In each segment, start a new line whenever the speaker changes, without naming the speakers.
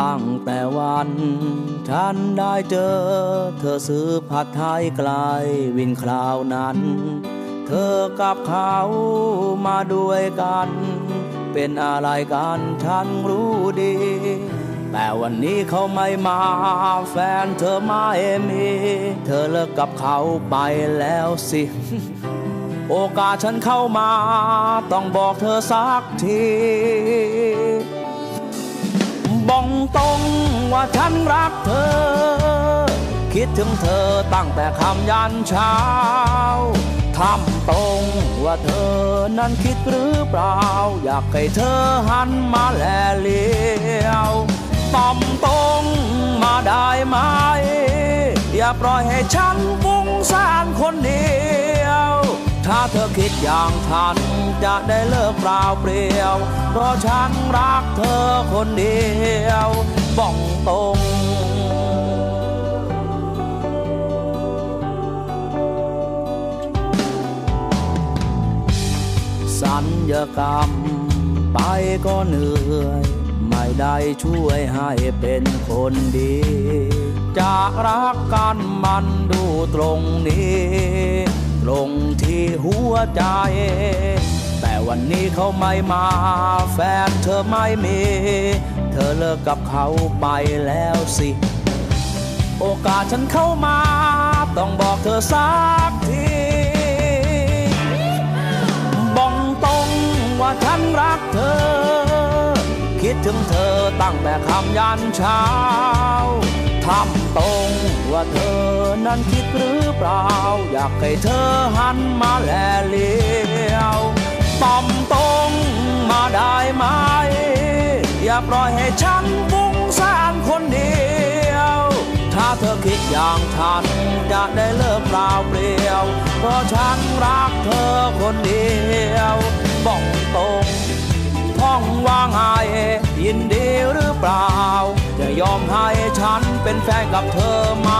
ตั้งแต่วันฉันได้เจอ เธอซื้อผัดไทยไกลวินคราวนั้น เธอกับเขามาด้วยกัน เป็นอะไรกันฉันรู้ดี แต่วันนี้เขาไม่มาแฟนเธอไม่มี เธอเลิกกับเขาไปแล้วสิ โอกาสฉันเข้ามา ต้องบอกเธอสักที ตรงว่าฉันรักเธอ คิดถึงเธอตั้งแต่คำยันเช้าทำตรงว่าเธอนั้นคิดหรือเปล่า อยากให้เธอหันมาแลเลียวต่อมตรงมาได้ไหม อย่าปล่อยให้ฉัน คิดอย่างฉันจะได้เลิกเปล่าเปลี่ยว เพราะฉันรักเธอคนเดียวบ้องตรงสัญญกรรมไปก็เหนื่อย ไม่ได้ช่วยให้เป็นคนดีจากรักกันมันดูตรงนี้ ตรงที่หัวใจ แต่วันนี้เขาไม่มา แฟนเธอไม่มี เธอเลิกกับเขาไปแล้วสิ โอกาสฉันเข้ามา ต้องบอกเธอสักทีบอกตรงว่าฉันรักเธอ คิดถึงเธอตั้งแต่คำยันเช้า ทำตรงว่าเธอนั้นคิดหรือเปล่า อยากให้เธอหันมาแลเลียวตอมตรงมาได้ไหม อย่าปล่อยให้ฉันฟุ้งซ่านคนเดียว ถ้าเธอคิดอย่างฉันจะได้เลิกเปล่าเปลี่ยว เพราะฉันรักเธอคนเดียวบอกตรงท้องว่างไห้ยินดีหรือเปล่า จะยอมให้ฉัน เป็นแฟนกับเธอไหม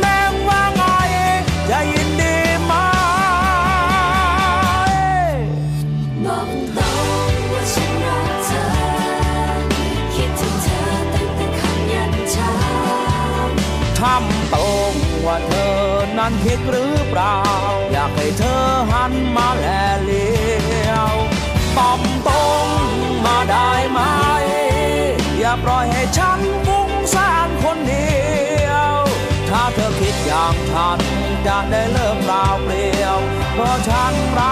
แม่ว่าไงจะยินดีไหม
บอกตรงว่าฉันรักเธอ คิดถึงเธอตั้งแต่คำยันเช้า
ทำตรงว่าเธอนั้นคิดหรือเปล่า อยากให้เธอหันมาแลเลียวตอมตรงมาได้ไหม อย่าปล่อยให้ฉันฟุ้ง สารคนเดียว ถ้าเธอคิดอย่างฉันจะได้เลิกเปล่าเปลี่ยว เพราะฉันรัก